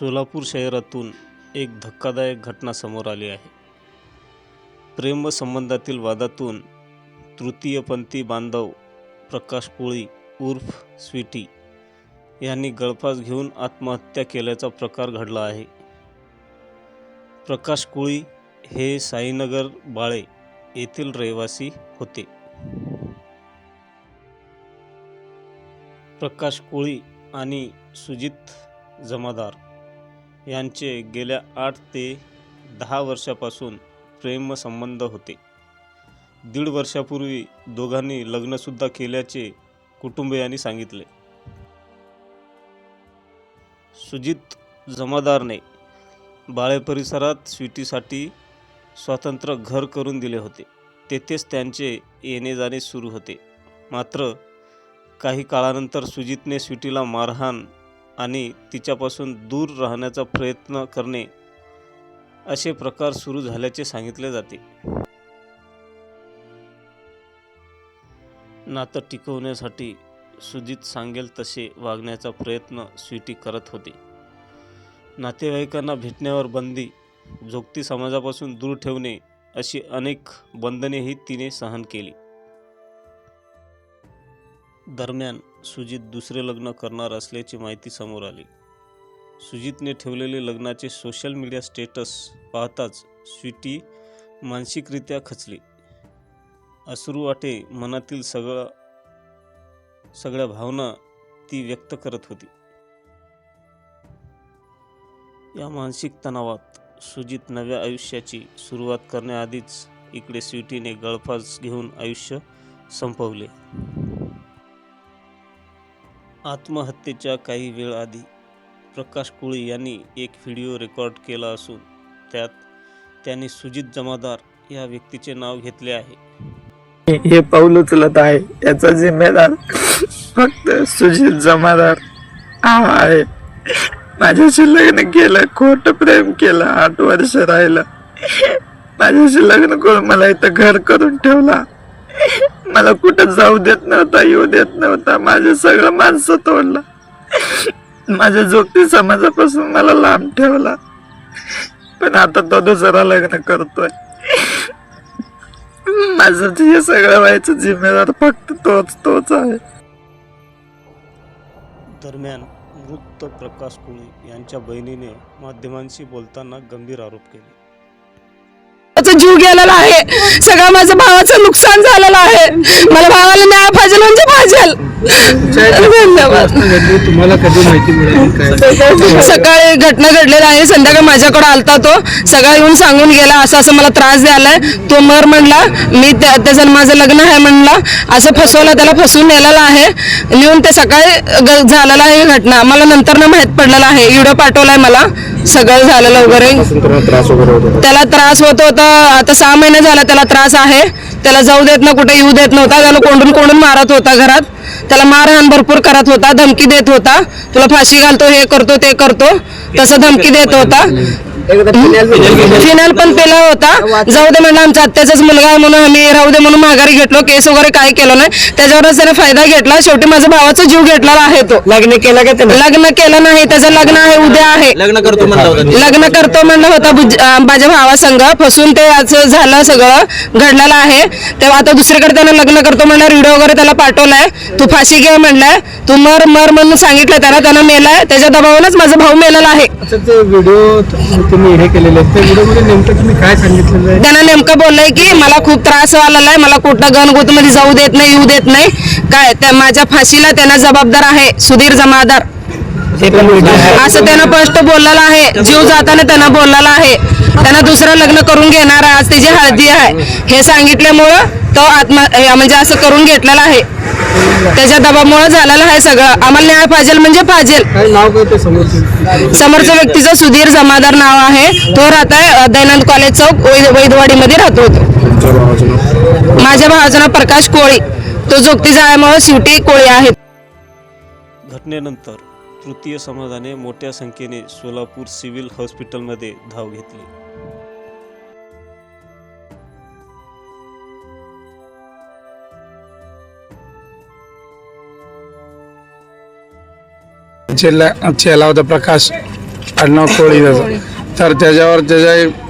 सोलापूर शहरातून एक धक्कादायक घटना समोर आली आहे. प्रेमसंबंधातील वादातून तृतीयपंथी बांधव प्रकाश कोळी उर्फ स्वीटी यांनी गळफास घेऊन आत्महत्या केल्याचा प्रकार घडला आहे. प्रकाश कोळी हे साईनगर बाळे येथील रहिवासी होते. प्रकाश कोळी आणि सुजित जमादार यांचे गेल्या आठ ते दहा वर्षापासून प्रेमसंबंध होते. दीड वर्षापूर्वी दोघांनी लग्नसुद्धा केल्याचे कुटुंबियांनी सांगितले. सुजित जमादारने बाळे परिसरात स्वीटीसाठी स्वतंत्र घर करून दिले होते. तेथेच त्यांचे येणे जाणे सुरू होते. मात्र काही काळानंतर सुजितने स्वीटीला मारहाण आणि तिच्यापासून दूर राहण्याचा प्रयत्न करणे असे प्रकार सुरू झाल्याचे सांगितले जाते. नातं टिकवण्यासाठी सुजित सांगेल तसे वागण्याचा प्रयत्न स्वीटी करत होते. नातेवाईकांना भेटण्यावर बंदी जोगती समाजापासून दूर ठेवणे अशी अनेक बंधनेही तिने सहन केली. दरम्यान सुजित दुसरे लग्न करणार असल्याची माहिती समोर आली. सुजितने ठेवलेले लग्नाचे सोशल मीडिया स्टेटस पाहताच स्वीटी मानसिकरित्या खचली. अश्रू वाटे मनातील सगळं सगळ्या भावना ती व्यक्त करत होती. या मानसिक तणावात सुजित नव्या आयुष्याची सुरुवात करण्याआधीच इकडे स्वीटीने गळफास घेऊन आयुष्य संपवले. आत्महत्येच्या काही वेळ आधी प्रकाश कुळे यांनी एक व्हिडिओ रेकॉर्ड केला असून त्यात त्यांनी सुजित जमादार या व्यक्तीचे नाव घेतले आहे. हे पाऊल उचलत आहे. याचा जिम्मेदार फक्त सुजित जमादार हा आहे. माझ्याशी लग्न केलं खोट प्रेम केलं आठ वर्ष राहिलं. माझ्याशी लग्न करून मला इथं घर करून ठेवला. मला कुठं जाऊ देत नव्हता येऊ देत नव्हता. माझं सगळं माणसं तोडला. माझ्या जोगती समाजापासून मला लांब ठेवला. पण आता तो दुसरा लग्न करतोय. माझं हे सगळं व्हायचं जिम्मेदार फक्त तोच तोच आहे. दरम्यान मृत प्रकाश कोळी यांच्या बहिणीने माध्यमांशी बोलताना गंभीर आरोप केले. जीव गेलेला आहे. सगळं माझं भावाचं नुकसान झालेलं आहे. मला भावाला न्याय पाहिजे म्हणजे पाहिजे धन्यवाद. तुम्हाला कधी माहिती मिळाली काय? सकाळी घटना घडलेली आहे. संध्याकाळी माझ्याकडे आलता तो. सगळं येऊन सांगून गेला. असं असं मला त्रास द्यायलाय तो मर म्हणला मी त्या- त्याचं माझं लग्न आहे म्हणला. असं फसवलं त्याला फसवून नेलेलं आहे. नेऊन ते सकाळी झालेलं आहे घटना. मला नंतर ना माहीत पडलेलं आहे. व्हिडिओ पाठवलाय मला. सगळं झालेलं वगैरे. त्याला त्रास होत होता. आता सहा महिने झाला त्याला त्रास आहे. त्याला जाऊ देत ना कुठे येऊ देत नव्हता. त्याला कोंडून कोंडून मारत होता घरात. त्याला मारहाण भरपूर करत होता धमकी देत होता. तुला फाशी घालतो हे करतो ते करतो. तसं धमकी देत होता. फिनाल पण पेला होता. जाऊ दे म्हणलं आमचा आत्याचाच मुलगा आहे म्हणून आम्ही राहू दे म्हणून माघारी घेतलो. केस वगैरे काय केलं नाही. त्याच्यावरच त्याने फायदा घेतला. शेवटी माझा भावाचा जीव घेतलेला आहे तो. लग्न केलं का त्यानं? लग्न केलं नाही. त्याचं लग्न आहे उद्या आहे. लग्न करतो म्हणला होता लग्न करतो म्हणलं होतं बुज- अं, माझ्या भावासंग. फसून ते असं झालं सगळं. घडलेलं आहे. तेव्हा आता दुसरीकडे त्यानं लग्न करतो म्हणलं. व्हिडिओ वगैरे त्याला पाठवलाय. तू फाशी घे म्हणलाय. तू मर मर म्हणून सांगितलं त्याला. त्यानं मेलाय. त्याच्या दबावानच माझा भाऊ मेलेला आहे. अच्छा ते व्हिडिओ तुम्ही हे केलेले आहेत. त्या व्हिडिओमध्ये नेमकं तुम्ही काय सांगितलेलं आहे? त्यानं नेमकं बोललंय की मला खूप त्रास व्हायला आहे मला कुठं गणगोत मध्ये जाऊ देत नाही येऊ देत नाही. काय त्या माझ्या फाशीला त्यांना जबाबदार आहे सुधीर जमादार. असं त्यानं स्पष्ट बोललेलं आहे. जीव जाताना त्यानं बोललेलं आहे. त्यानं दुसरं लग्न करून घेणार आज त्याची हळदी आहे. हे सांगितल्यामुळं तो आत्मा म्हणजे असं करून घेतलेलं आहे. त्याच्या दबामुळं झालेलं आहे सगळं. आम्हाला न्याय पाहिजे म्हणजे पाहिजे काय नाव काय ते समोरचे? समोरच्या व्यक्तीचं सुधीर जमादार नाव आहे. तो राहत आहे दयानंद कॉलेज चौक वै- वैदवाडीमध्ये राहतो तो. तुमच्या भावाचं नाव? माझ्या भावाचं नाव प्रकाश कोळी. तो जोगती जाळ्यामुळे शिवटी कोळी आहे. घटनेनंतर तृतीय समाजाने मोठ्या संख्येने सोलापूर सिव्हिल हॉस्पिटलमध्ये धाव घेतली. चेला चेला होता प्रकाश आडनाव कोळी. त्याचं तर त्याच्यावर त्याच्या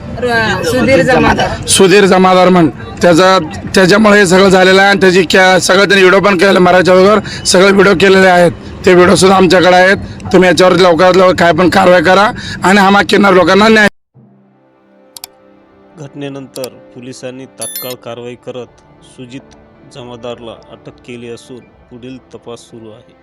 सुधीर जमादार. सुधीर जमादार. म्हण. त्याचा त्याच्यामुळे हे सगळं झालेलं आहे आणि त्याची क्या सगळं त्यांनी व्हिडिओ पण केलेले मराठीच्या वगैरे सगळे व्हिडिओ केलेले आहेत. ते व्हिडिओ सुद्धा आमच्याकडे आहेत. तुम्ही याच्यावर लवकरात लवकर काय पण कारवाई करा आणि हा मागणार लोकांना न्याय घटनेनंतर पोलिसांनी तात्काळ कारवाई करत सुजित जमादारला अटक केली असून पुढील तपास सुरू आहे.